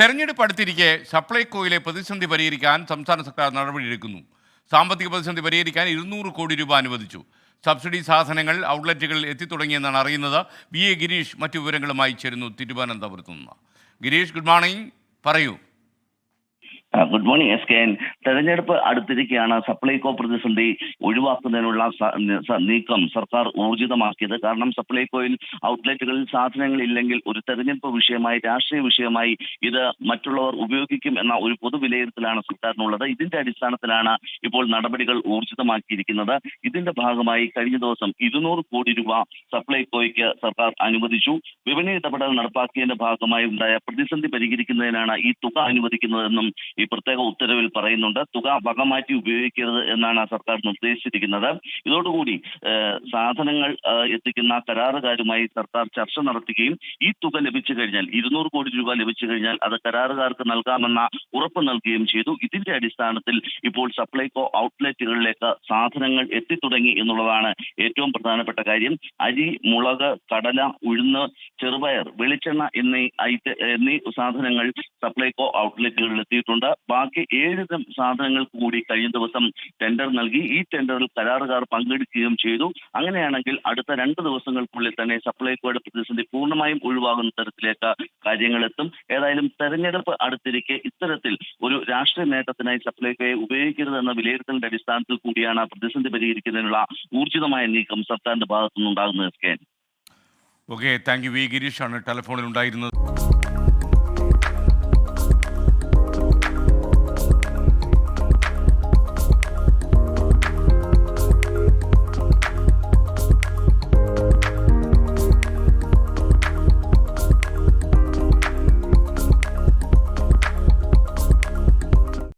തെരഞ്ഞെടുപ്പ് അടുത്തിരിക്കെ സപ്ലൈകോയിലെ പ്രതിസന്ധി പരിഹരിക്കാൻ സംസ്ഥാന സർക്കാർ നടപടിയെടുക്കുന്നു. സാമ്പത്തിക പ്രതിസന്ധി പരിഹരിക്കാൻ ഇരുന്നൂറ് കോടി രൂപ അനുവദിച്ചു. സബ്സിഡി സാധനങ്ങൾ ഔട്ട്ലെറ്റുകളിൽ എത്തിത്തുടങ്ങിയെന്നാണ് അറിയുന്നത്. വി എ ഗിരീഷ് മറ്റു വിവരങ്ങളുമായി ചേരുന്നു തിരുവനന്തപുരത്ത് നിന്ന് ഗിരീഷ് ഗുഡ് മോർണിംഗ്. പറയൂ. Good morning S K N. തെരഞ്ഞെടുപ്പ് അടുത്തിരിക്കുകയാണ്. സപ്ലൈകോ പ്രതിസന്ധി ഒഴിവാക്കുന്നതിനുള്ള നീക്കം സർക്കാർ ഊർജിതമാക്കിയത്. കാരണം സപ്ലൈകോയിൽ ഔട്ട്ലെറ്റുകളിൽ സാധനങ്ങൾ ഇല്ലെങ്കിൽ ഒരു തെരഞ്ഞെടുപ്പ് വിഷയമായി രാഷ്ട്രീയ വിഷയമായി ഇത് മറ്റുള്ളവർ ഉപയോഗിക്കും എന്ന ഒരു പൊതുവിലയിരുത്തലാണ് സർക്കാരിനുള്ളത്. ഇതിന്റെ അടിസ്ഥാനത്തിലാണ് ഇപ്പോൾ നടപടികൾ ഊർജിതമാക്കിയിരിക്കുന്നത്. ഇതിന്റെ ഭാഗമായി കഴിഞ്ഞ ദിവസം ഇരുന്നൂറ് കോടി രൂപ സപ്ലൈകോയ്ക്ക് സർക്കാർ അനുവദിച്ചു. വിപണി ഇടപെടൽ നടപ്പാക്കിയതിന്റെ ഭാഗമായി ഉണ്ടായ പ്രതിസന്ധി പരിഹരിക്കുന്നതിനാണ് ഈ തുക അനുവദിക്കുന്നതെന്നും ഈ പ്രത്യേക ഉത്തരവിൽ പറയുന്നുണ്ട്. തുക വകമാറ്റി ഉപയോഗിക്കരുത് എന്നാണ് സർക്കാർ നിർദ്ദേശിച്ചിരിക്കുന്നത്. ഇതോടുകൂടി സാധനങ്ങൾ എത്തിക്കുന്ന കരാറുകാരുമായി സർക്കാർ ചർച്ച നടത്തുകയും ഈ തുക ലഭിച്ചു കഴിഞ്ഞാൽ ഇരുന്നൂറ് കോടി രൂപ ലഭിച്ചു കഴിഞ്ഞാൽ അത് കരാറുകാർക്ക് നൽകാമെന്ന ഉറപ്പ് നൽകുകയും ചെയ്തു. ഇതിന്റെ അടിസ്ഥാനത്തിൽ ഇപ്പോൾ സപ്ലൈകോ ഔട്ട്ലെറ്റുകളിലേക്ക് സാധനങ്ങൾ എത്തിത്തുടങ്ങി എന്നുള്ളതാണ് ഏറ്റവും പ്രധാനപ്പെട്ട കാര്യം. അരി മുളക് കടല ഉഴുന്ന് ചെറുപയർ വെളിച്ചെണ്ണ എന്നീ ഐറ്റ എന്നീ സാധനങ്ങൾ സപ്ലൈകോ ഔട്ട്ലെറ്റുകളിൽ എത്തിയിട്ടുണ്ട്. ബാക്കി ഏഴ് സാധനങ്ങൾ കൂടി കഴിഞ്ഞ ദിവസം ടെൻഡർ നൽകി. ഈ ടെൻഡറിൽ കരാറുകാർ പങ്കെടുക്കുകയും ചെയ്തു. അങ്ങനെയാണെങ്കിൽ അടുത്ത രണ്ട് ദിവസങ്ങൾക്കുള്ളിൽ തന്നെ സപ്ലൈകോയുടെ പ്രതിസന്ധി പൂർണമായും ഒഴിവാകുന്ന തരത്തിലേക്ക് കാര്യങ്ങൾ എത്തും ഏതായാലും തെരഞ്ഞെടുപ്പ് അടുത്തിരിക്കെ ഇത്തരത്തിൽ ഒരു രാഷ്ട്രീയ നേട്ടത്തിനായി സപ്ലൈകോയെ ഉപയോഗിക്കരുതെന്ന വിലയിരുത്തലിന്റെ അടിസ്ഥാനത്തിൽ കൂടിയാണ് പ്രതിസന്ധി പരിഹരിക്കുന്നതിനുള്ള ഊർജിതമായ നീക്കം സർക്കാരിന്റെ ഭാഗത്തുനിന്നുണ്ടാകുന്നത്. ഓക്കെ താങ്ക് യു വി ഗിരീഷാണ് ടെലിഫോണിൽ ഉണ്ടായിരുന്നത്